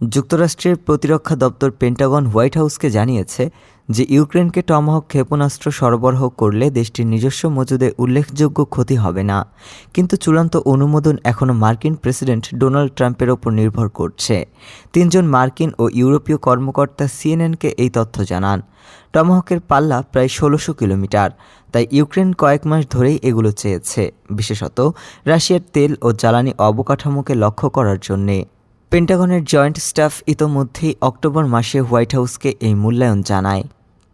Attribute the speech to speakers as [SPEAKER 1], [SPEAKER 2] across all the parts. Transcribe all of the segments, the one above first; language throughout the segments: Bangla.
[SPEAKER 1] যুক্তরাষ্ট্রের প্রতিরক্ষা দপ্তর পেন্টাগন হোয়াইট হাউসকে জানিয়েছে যে ইউক্রেনকে টমাহক ক্ষেপণাস্ত্র সরবরাহ করলে দেশটির নিজস্ব মজুদে উল্লেখযোগ্য ক্ষতি হবে না। কিন্তু চূড়ান্ত অনুমোদন এখনও মার্কিন প্রেসিডেন্ট ডোনাল্ড ট্রাম্পের ওপর নির্ভর করছে। তিনজন মার্কিন ও ইউরোপীয় কর্মকর্তা সিএনএনকে এই তথ্য জানান। টমাহকের পাল্লা প্রায় ষোলোশো কিলোমিটার, তাই ইউক্রেন কয়েক মাস ধরেই এগুলো চেয়েছে, বিশেষত রাশিয়ার তেল ও জ্বালানি অবকাঠামোকে লক্ষ্য করার জন্যে। পেন্টাগনের জয়েন্ট স্টাফ ইতোমধ্যেই অক্টোবর মাসে হোয়াইট হাউসকে এই মূল্যায়ন জানায়।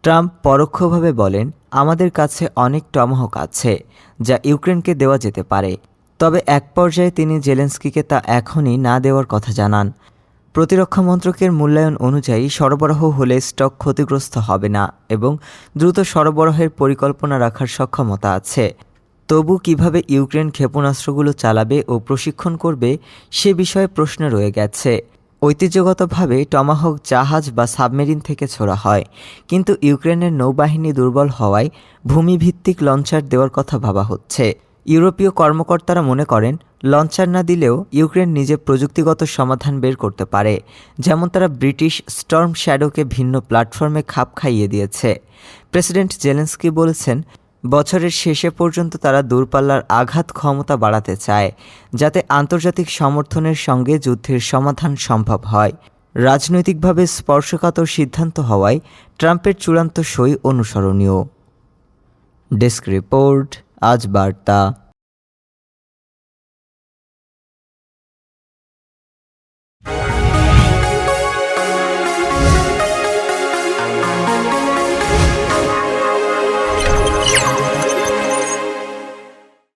[SPEAKER 1] ট্রাম্প পরোক্ষভাবে বলেন, আমাদের কাছে অনেক টমহক আছে যা ইউক্রেনকে দেওয়া যেতে পারে। তবে এক পর্যায়ে তিনি জেলেন্সকিকে তা এখনই না দেওয়ার কথা জানান। প্রতিরক্ষা মন্ত্রকের মূল্যায়ন অনুযায়ী সরবরাহ হলে স্টক ক্ষতিগ্রস্ত হবে না এবং দ্রুত সরবরাহের পরিকল্পনা রাখার সক্ষমতা আছে। তবু কীভাবে ইউক্রেন ক্ষেপণাস্ত্রগুলো চালাবে ও প্রশিক্ষণ করবে সে বিষয়ে প্রশ্ন রয়ে গেছে। ঐতিহ্যগতভাবে টমাহক জাহাজ বা সাবমেরিন থেকে ছোড়া হয়, কিন্তু ইউক্রেনের নৌবাহিনী দুর্বল হওয়ায় ভূমিভিত্তিক লঞ্চার দেওয়ার কথা ভাবা হচ্ছে। ইউরোপীয় কর্মকর্তারা মনে করেন, লঞ্চার না দিলেও ইউক্রেন নিজে প্রযুক্তিগত সমাধান বের করতে পারে, যেমন তারা ব্রিটিশ স্টর্ম শ্যাডোকে ভিন্ন প্ল্যাটফর্মে খাপ খাইয়ে দিয়েছে। প্রেসিডেন্ট জেলেন্সকি বলেছেন বছরের শেষে পর্যন্ত তারা দূরপাল্লার আঘাত ক্ষমতা বাড়াতে চায়, যাতে আন্তর্জাতিক সমর্থনের সঙ্গে যুদ্ধের সমাধান সম্ভব হয়। রাজনৈতিকভাবে স্পর্শকাতর সিদ্ধান্ত হওয়ায় ট্রাম্পের চূড়ান্ত সই অনুসরণীয়। ডেস্ক রিপোর্ট, আজ বার্তা।